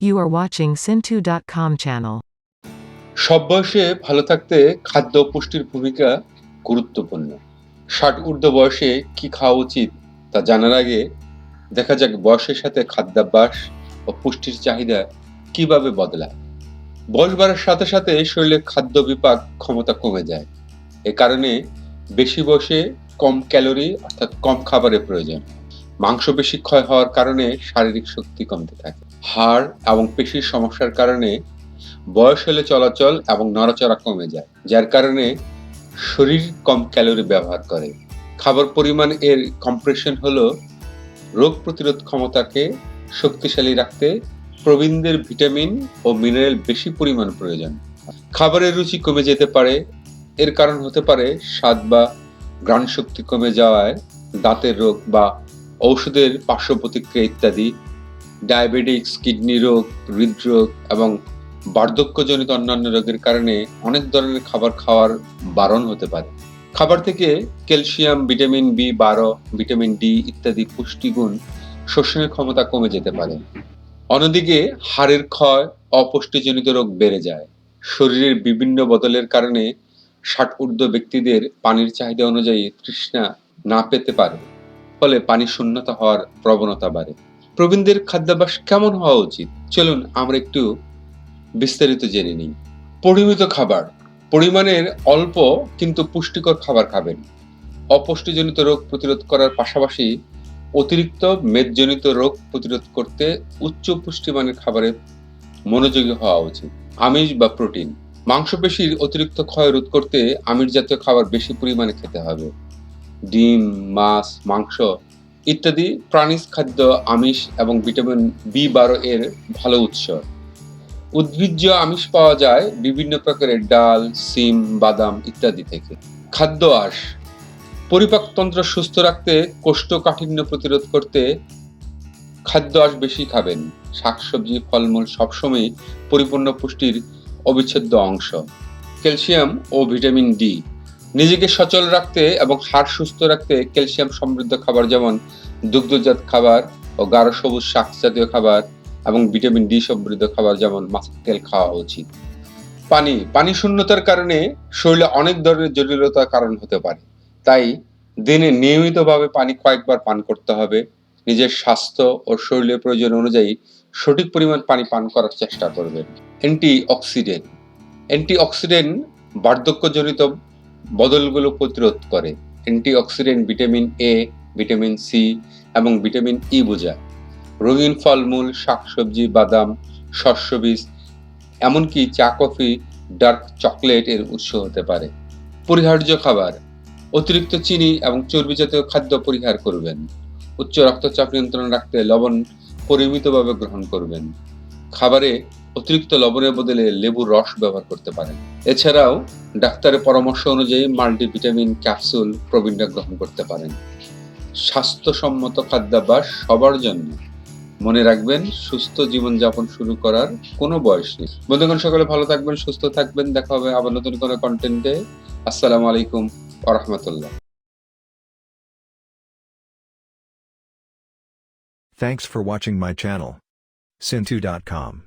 You are watching Sintu.com channel. সব বয়সে ভালো থাকতে খাদ্য পুষ্টির ভূমিকা গুরুত্বপূর্ণ। ষাট ঊর্ধ্ব বয়সে কি খাওয়া উচিত তা জানার আগে দেখা যাক বয়সের সাথে খাদ্যাভ্যাস ও পুষ্টির চাহিদা কীভাবে বদলায়। বয়স বাড়ার সাথে সাথে শরীরে খাদ্য বিপাক ক্ষমতা কমে যায়। এ কারণে বেশি বয়সে কম ক্যালোরি অর্থাৎ কম খাবারের প্রয়োজন। মাংস বেশি ক্ষয় হওয়ার কারণে শারীরিক শক্তি কমতে থাকে। হাড় এবং পেশির সমস্যার কারণে বয়স হলে চলাচল এবং নড়াচড়া কমে যায়, যার কারণে শরীর কম ক্যালোরি ব্যবহার করে। খাবার পরিমাণ এর কম্প্রেশন হলো রোগ প্রতিরোধ ক্ষমতাকে শক্তিশালী রাখতে প্রবীণদের ভিটামিন ও মিনারেল বেশি পরিমাণ প্রয়োজন। খাবারের রুচি কমে যেতে পারে, এর কারণ হতে পারে স্বাদ বা ঘ্রাণ শক্তি কমে যাওয়ায় দাঁতের রোগ বা ঔষধের পার্শ্ব প্রতিক্রিয়া ইত্যাদি ডায়াবেটিক্স, কিডনি রোগ, হৃদরোগ এবং বার্ধক্যজনিত অন্যান্য রোগের কারণে অনেক ধরনের খাবার খাওয়ার বারণ হতে পারে। খাবার থেকে ক্যালসিয়াম, ভিটামিন বি বারো, ভিটামিন ডি ইত্যাদি পুষ্টিগুণ শোষণের ক্ষমতা কমে যেতে পারে। অন্যদিকে হাড়ের ক্ষয়, অপুষ্টিজনিত রোগ বেড়ে যায়। শরীরের বিভিন্ন বদলের কারণে ষাট ঊর্ধ্ব ব্যক্তিদের পানির চাহিদা অনুযায়ী তৃষ্ণা না পেতে পারে। ফলে পানি শূন্যতা হওয়ার প্রবণতা বাড়ে। প্রবীণদের খাদ্যাভ্যাস কেমন হওয়া উচিত? চলুন, আমরা একটু বিস্তারিত জেনে নিই। পরিমিত খাবার। পরিমাণের অল্প কিন্তু পুষ্টিকর খাবার খাবেন। অপুষ্টিজনিত রোগ প্রতিরোধ করার পাশাপাশি অতিরিক্ত মেদজনিত রোগ প্রতিরোধ করতে উচ্চ পুষ্টিমানের খাবারে মনোযোগী হওয়া উচিত। আমিষ বা প্রোটিন। মাংসপেশির অতিরিক্ত ক্ষয় রোধ করতে আমিষ জাতীয় খাবার বেশি পরিমাণে খেতে হবে। ডিম, মাছ, মাংস ইত্যাদি প্রাণীজ খাদ্য, আমিষ এবং ভিটামিন বি বারো এর ভালো উৎস। উদ্ভিজ্জ আমিষ পাওয়া যায় বিভিন্ন প্রকারের ডাল, সিম, বাদাম ইত্যাদি থেকে। খাদ্য আঁশ। পরিপাকতন্ত্র সুস্থ রাখতে, কোষ্ঠকাঠিন্য প্রতিরোধ করতে খাদ্য আঁশ বেশি খাবেন। শাকসবজি, ফলমূল সবসময় পরিপূর্ণ পুষ্টির অবিচ্ছেদ্য অংশ। ক্যালসিয়াম ও ভিটামিন ডি। নিজেকে সচল রাখতে এবং হাড় সুস্থ রাখতে ক্যালসিয়াম সমৃদ্ধ খাবার যেমন দুগ্ধজাত খাবার ও গাঢ় সবুজ শাক জাতীয় খাবার এবং ভিটামিন ডি সমৃদ্ধ খাবার যেমন মাছের তেল খাওয়া উচিত। পানি পানি শূন্যতার কারণে শরীরে অনেক ধরনের জটিলতার কারণ হতে পারে। তাই দিনে নিয়মিতভাবে পানি কয়েকবার পান করতে হবে। নিজের স্বাস্থ্য ও শরীরের প্রয়োজন অনুযায়ী সঠিক পরিমাণ পানি পান করার চেষ্টা করবেন। অ্যান্টি অক্সিডেন্ট অ্যান্টি অক্সিডেন্ট বার্ধক্যজনিত বদলগুলো প্রতিরোধ করে। Antioxidant vitamin A vitamin C এবং ভিটামিন ই বোঝায়। রঙিন ফলমূল, শাকসবজি, বাদাম, শস্য বীজ, এমনকি চা, কফি, ডার্ক চকলেট এর উৎস হতে পারে। পরিহার্য খাবার, অতিরিক্ত চিনি এবং চর্বি জাতীয় খাদ্য পরিহার করবেন। উচ্চ রক্তচাপ নিয়ন্ত্রণ রাখতে লবণ পরিমিতভাবে গ্রহণ করবেন। খাবারে অতিরিক্ত লবণের বদলে লেবুর রস ব্যবহার করতে পারেন। এছাড়াও, ডাক্তারের পরামর্শ অনুযায়ী মাল্টিভিটামিন ক্যাপসুল প্রবীণরা গ্রহণ করতে পারেন। স্বাস্থ্যসম্মত খাদ্যাভ্যাস সবার জন্য। মনে রাখবেন, সুস্থ জীবনযাপন শুরু করার কোনো বয়স নেই। বন্ধুগণ, সকলে ভালো থাকবেন, সুস্থ থাকবেন। দেখা হবে আবার নতুন কোনো কন্টেন্টে আসসালামু আলাইকুম আরহামতুল্লাহ Thanks for watching my channel. Sintu.com